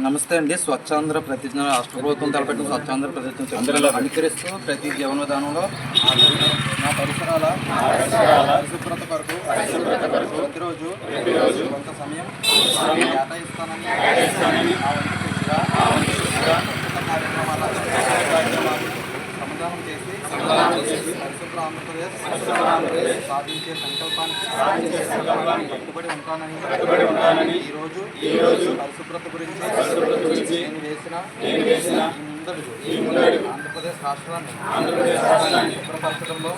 నమస్తే అండి. స్వచ్ఛాంధ్ర ప్రతిజ్ఞ రాష్ట్ర ప్రభుత్వం తలపెట్టిన స్వచ్ఛాంధ్ర ప్రతిజ్ఞ అనుకరిస్తూ ప్రతి జీవన విధానంలో నా పరిసరాల పరిశుభ్రత కొరకు ప్రతిరోజు కొంత సమయం కేటాయిస్తానని ఆ వంతు కృషిగా కొత్త కార్యక్రమాల సమాధానం చేసి పరిశుభ్ర ఆంధ్రప్రదేశ్ సాధించే సంకల్పానికి కట్టుబడి ఉంటానని ఈ రోజు ఈ రోజు పరిశుభ్రత గురించి నేను వేసిన ఆంధ్రప్రదేశ్ రాష్ట్రాన్ని ఆంధ్రప్రదేశ్ శుభ్రపరచడంలో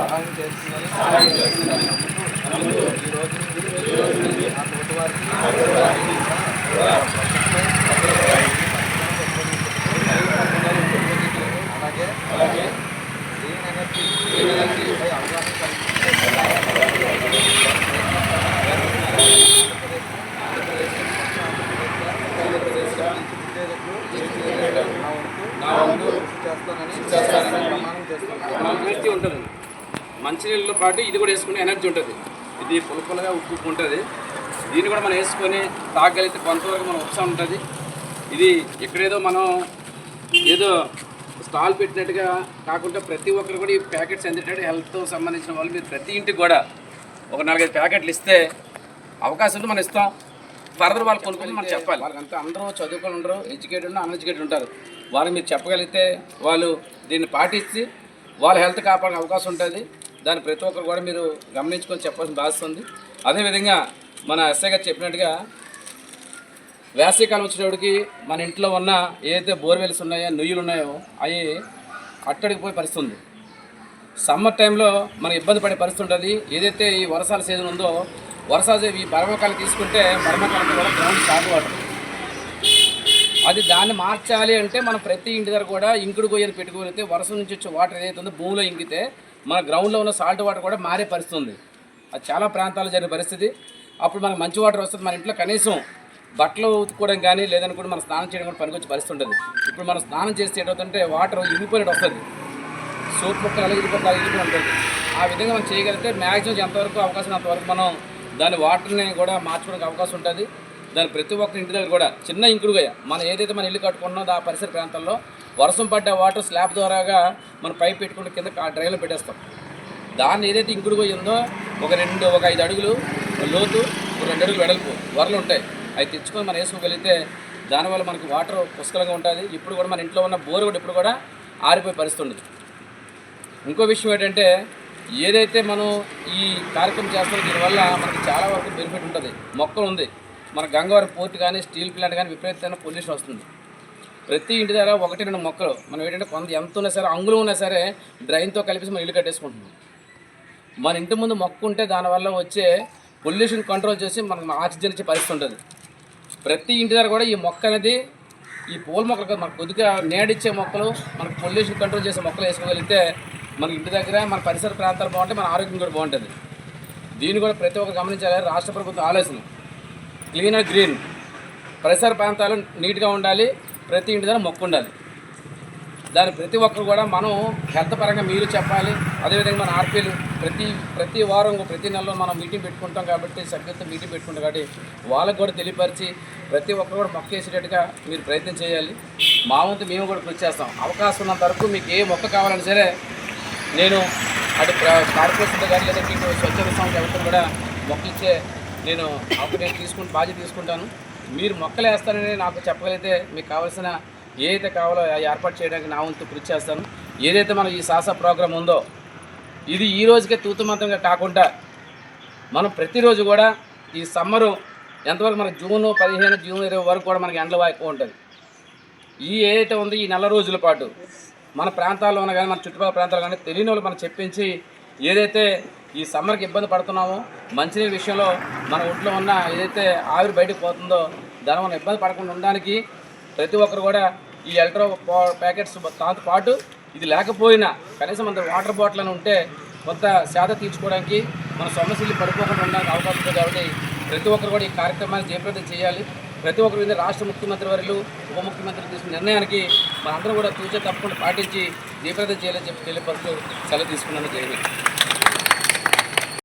సహాయం చేస్తుందని సహాయం చేస్తుందని నమ్ముతూ ఈ రోజు నుండి ఈ రోజు నుండి నా తోటి వారికి అలాగే అలాగే గ్రీన్ ఎనర్జీ గ్రీన్ ఎనర్జీపై అవగాహన కల్పించే ఎనర్జీ ఉంటుంది. మంచినీళ్ళతో పాటు ఇది కూడా వేసుకునే ఎనర్జీ ఉంటుంది. ఇది పులుపులుగా ఉప్పు ఉంటుంది. దీన్ని కూడా మనం వేసుకొని తాగలిగితే కొంతవరకు మనం ఉత్సాహం ఉంటుంది. ఇది ఎక్కడేదో మనం ఏదో స్టాల్ పెట్టినట్టుగా కాకుండా ప్రతి ఒక్కరు కూడా ఈ ప్యాకెట్స్ ఎందుకంటే హెల్త్తో సంబంధించిన వాళ్ళు మీరు ప్రతి ఇంటికి కూడా ఒక నాలుగైదు ప్యాకెట్లు ఇస్తే అవకాశం మనం ఇస్తాం. ఫర్దర్ వాళ్ళు కొనుక్కొని మనం చెప్పాలి. వాళ్ళకంతా అందరూ చదువుకొని ఉండరు ఎడ్యుకేటెడ్ అన్ఎడ్యుకేటెడ్ ఉంటారు. వాళ్ళకి మీరు చెప్పగలిగితే వాళ్ళు దీన్ని పాటించి వాళ్ళ హెల్త్ కాపాడే అవకాశం ఉంటుంది. దాన్ని ప్రతి ఒక్కరు కూడా మీరు గమనించుకొని చెప్పాల్సిన బాధ్యత ఉంది. అదేవిధంగా మన ఎస్ఐ గారు చెప్పినట్టుగా వేసవికాలం వచ్చేటప్పటికి మన ఇంట్లో ఉన్న ఏదైతే బోర్వెల్స్ ఉన్నాయో నుయ్యులు ఉన్నాయో అవి అట్టడికి పోయి పరిస్థితి ఉంది. సమ్మర్ టైంలో మనం ఇబ్బంది పడే పరిస్థితి ఉంటుంది. ఏదైతే ఈ వర్షాల సీజన్ ఉందో వర్షాలు ఈ పరమకాలం తీసుకుంటే పరమకాలం కూడా గ్రౌండ్ షార్ట్ వాటర్. అది దాన్ని మార్చాలి అంటే మనం ప్రతి ఇంటి దగ్గర కూడా ఇంకుడు గొయ్యలు పెట్టుకోగలిగితే వరుస నుంచి వచ్చే వాటర్ ఏదైతే ఉందో భూమిలో ఇంకితే మన గ్రౌండ్లో ఉన్న సాల్ట్ వాటర్ కూడా మారే పరిస్థితి ఉంది. అది చాలా ప్రాంతాల్లో జరిగే పరిస్థితి. అప్పుడు మనకు మంచి వాటర్ వస్తుంది. మన ఇంట్లో కనీసం బట్టలు ఉతుక్కోవడం కానీ లేదని కూడా మనం స్నానం చేయడం కూడా పనికొచ్చే పరిస్థితి ఉంటుంది ఇప్పుడు మనం స్నానం చేస్తే ఏంటంటే వాటర్ ఇరిగిపోయినట్టు వస్తుంది. సోప్ ముక్కలు అలాగే ఇరిగిపోతే అలాగే ఇరిగిపోయి ఉంటుంది ఆ విధంగా మనం చేయగలిగితే మ్యాక్సిమం ఎంతవరకు అవకాశం అంతవరకు మనం దాని వాటర్ని కూడా మార్చుకోవడానికి అవకాశం ఉంటుంది. దాని ప్రతి ఒక్క ఇంటి దగ్గర కూడా చిన్న ఇంకుడుగా మనం ఏదైతే మన ఇల్లు కట్టుకున్నదో ఆ పరిసర ప్రాంతాల్లో వర్షం పడ్డ వాటర్ స్లాబ్ ద్వారాగా మనం పైప్ పెట్టుకుంటే కింద డ్రైలో పెట్టేస్తాం. దాన్ని ఏదైతే ఇంకుడుగా ఉందో ఒక రెండు ఒక ఐదు అడుగులు లోతు ఒక రెండు అడుగులు వెడల్పు వరలు ఉంటాయి. అవి తెచ్చుకొని మనం వేసుకోగలిగితే దానివల్ల మనకి వాటర్ పుష్కలంగా ఉంటుంది. ఇప్పుడు కూడా మన ఇంట్లో ఉన్న బోరు కూడా ఇప్పుడు కూడా ఆరిపోయే పరిస్థితి ఉండదు. ఇంకో విషయం ఏంటంటే ఏదైతే మనం ఈ కార్యక్రమం చేస్తామో దీనివల్ల మనకి చాలా వరకు బెనిఫిట్ ఉంటుంది. మొక్కలు ఉంది. మన గంగవరం పోర్ట్ కానీ స్టీల్ ప్లాంట్ కానీ విపరీతమైన పొల్యూషన్ వస్తుంది. ప్రతి ఇంటి దగ్గర ఒకటి రెండు మొక్కలు. మనం ఏంటంటే కొంత ఎంత ఉన్నా సరే అంగుళం ఉన్నా సరే డ్రైన్తో కలిపి మనం ఇల్లు కట్టేసుకుంటున్నాం. మన ఇంటి ముందు మొక్క ఉంటే దానివల్ల వచ్చే పొల్యూషన్ కంట్రోల్ చేసి మనకు ఆక్సిజన్ ఇచ్చే పరిస్థితి ఉంటుంది. ప్రతి ఇంటి దగ్గర కూడా ఈ మొక్క అనేది ఈ పూల మొక్కలు కాదు, మనకు కొద్దిగా నేడిచ్చే మొక్కలు మనకు పొల్యూషన్ కంట్రోల్ చేసే మొక్కలు వేసుకోగలిగితే మన ఇంటి దగ్గర మన పరిసర ప్రాంతాలు బాగుంటే మన ఆరోగ్యం కూడా బాగుంటుంది. దీన్ని కూడా ప్రతి ఒక్కరు గమనించాలి. రాష్ట్ర ప్రభుత్వం ఆలోచన. క్లీన్ గ్రీన్ పరిసర ప్రాంతాలు నీట్గా ఉండాలి ప్రతి ఇంటి దగ్గర మొక్కు ఉండాలి. దాని ప్రతి ఒక్కరు కూడా మనం హెల్త్ పరంగా మీరు చెప్పాలి. అదేవిధంగా మన ఆర్పీలు ప్రతి ప్రతి వారం ప్రతి నెలలో మనం మీటింగ్ పెట్టుకుంటాం కాబట్టి సభ్యులతో మీటింగ్ పెట్టుకుంటాం కాబట్టి వాళ్ళకు కూడా తెలియపరిచి ప్రతి ఒక్కరు కూడా మొక్క వేసేటట్టుగా మీరు ప్రయత్నం చేయాలి. మా వంతు మేము కూడా కృషి చేస్తాం. అవకాశం ఉన్నంత వరకు మీకు ఏ మొక్క కావాలన్నా సరే నేను అటు కార్పొరేషన్ కార్పొరేషన్తో కానీ లేదా మీకు స్వచ్ఛంద సంస్థ ఎవరితో కూడా మొక్కలిచ్చే నేను అప్పుడు నేను బాధ్యత తీసుకుంటాను. మీరు మొక్కలు వేస్తానని నాకు చెప్పగలిగితే మీకు కావాల్సిన ఏదైతే కావాలో ఏర్పాటు చేయడానికి నా వంతు కృషి చేస్తాను. ఏదైతే మన ఈ శాసన ప్రోగ్రాం ఉందో ఇది ఈ రోజుకే తూతుమంతంగా కాకుండా మనం ప్రతిరోజు కూడా ఈ సమ్మరు ఎంతవరకు మన జూన్ పదిహేను జూన్ ఇరవై వరకు కూడా మనకి ఎండలు ఎక్కువ ఉంటుంది. ఈ ఏదైతే ఉందో ఈ నెల రోజుల పాటు మన ప్రాంతాల్లో ఉన్న కానీ మన చుట్టుపక్కల ప్రాంతాలు కానీ తెలియని వాళ్ళు మనం చెప్పించి ఏదైతే ఈ సమ్మర్కి ఇబ్బంది పడుతున్నామో మంచినీళ్ళ విషయంలో మన ఒంట్లో ఉన్న ఏదైతే ఆవిరి బయటకు పోతుందో దాని మనం ఇబ్బంది పడకుండా ఉండడానికి ప్రతి ఒక్కరు కూడా ఈ ఎలక్ట్రో ప్యాకెట్స్ దాంతో పాటు ఇది లేకపోయినా కనీసం మన వాటర్ బాటిల్ అని ఉంటే కొంత శాత తీర్చుకోవడానికి మన సమస్యలు పడిపోకుండా ఉండడానికి అవకాశం ఉంది కాబట్టి ప్రతి ఒక్కరు కూడా ఈ కార్యక్రమాన్ని జయప్రదం చేయాలి. ప్రతి ఒక్కరి మీద రాష్ట్ర ముఖ్యమంత్రి వర్యులు ఉప ముఖ్యమంత్రి తీసుకున్న నిర్ణయానికి మనందరం కూడా చూసే తప్పకుండా పాటించి జయప్రదం చేయాలని చెప్పి తెలియపరుస్తూ సెలవు తీసుకున్నాను జయమే